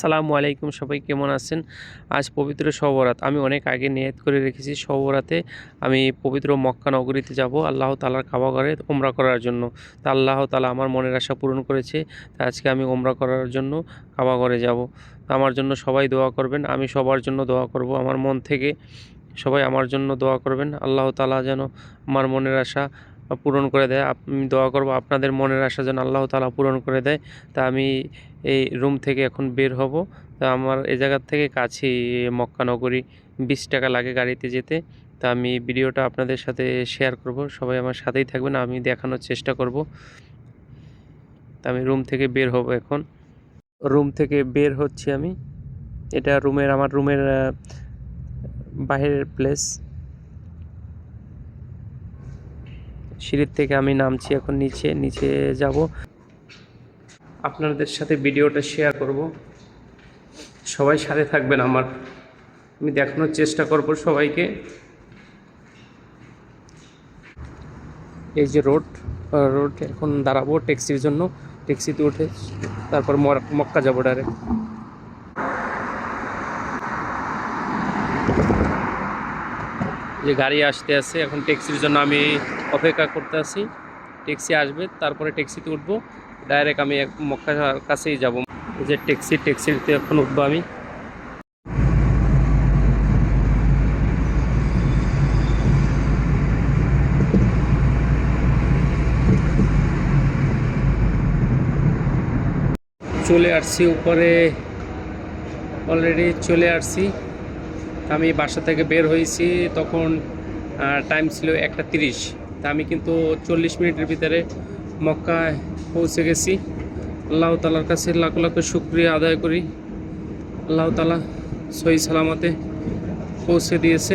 সালামু আলাইকুম, সবাই কেমন আছেন? আজ পবিত্র শবরাত আমি অনেক আগে নিয়ত করে রেখেছি শবরাতে আমি পবিত্র মক্কা নগরীতে যাব আল্লাহ তালার খাওয়া ঘরে ওমরা করার জন্য। তা আল্লাহ তালা আমার মনের আশা পূরণ করেছে। তা আজকে আমি ওমরা করার জন্য খাওয়া ঘরে যাব। আমার জন্য সবাই দোয়া করবেন। আমি সবার জন্য দোয়া করব আমার মন থেকে। সবাই আমার জন্য দোয়া করবেন। আল্লাহ তালা যেন আমার মনের আশা পূরণ করে দেয়। আমি দোয়া করব আপনাদের মনের আশা যেন আল্লাহ তালা পূরণ করে দেয়। তা আমি এই রুম থেকে এখন বের হব। তা আমার এ জায়গার থেকে কাছেই মক্কা নগরী। বিশ টাকা লাগে গাড়িতে যেতে। তা আমি ভিডিওটা আপনাদের সাথে শেয়ার করব। সবাই আমার সাথেই থাকবেন, আমি দেখানোর চেষ্টা করব। তা আমি রুম থেকে বের হব এখন। রুম থেকে বের হচ্ছি আমি। এটা রুমের, আমার রুমের বাহিরের প্লেস সিঁড়ির থেকে আমি নামছি, এখন নিচে নিচে যাব। আপনাদের সাথে ভিডিওটা শেয়ার করব। সবাই সাথে থাকবেন আমার। আমি দেখানোর চেষ্টা করব সবাইকে। এই যে রোড রোড, এখন দাঁড়াবো ট্যাক্সির জন্য। ট্যাক্সিতে উঠে, তারপর মক্কা যাব ডাইরেক্ট যে গাড়ি আসতে আছে, এখন ট্যাক্সির জন্য আমি অপেক্ষা করতে আছি। ট্যাক্সি আসবে, তারপরে ট্যাক্সিতে উঠবো, ডাইরেক্ট আমি এক মক্কার কাছেই যাব। যে ট্যাক্সি, ট্যাক্সিতে এখন উঠবো আমি। চলে আসছি উপরে, অলরেডি চলে আসছি। আমি বাসা থেকে বের হয়েছি, তখন টাইম ছিল একটা তিরিশ। তা আমি কিন্তু চল্লিশ মিনিটের ভিতরে মক্কায় পৌঁছে গেছি। আল্লাহ তালার কাছে লাখ লাখ শুক্রিয়া আদায় করি। আল্লাহ তালা সহি সালামতে পৌঁছে দিয়েছে।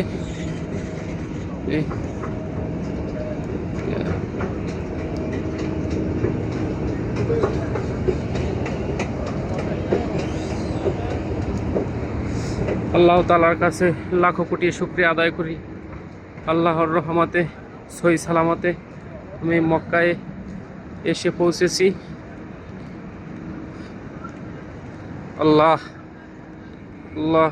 আল্লাহ তালার কাছে লাখো কোটি শুক্রিয়া আদায় করি। আল্লাহর রহমাতে, সহি সালামতে আমি মক্কায় এসে পৌঁছেছি। আল্লাহ আল্লাহ।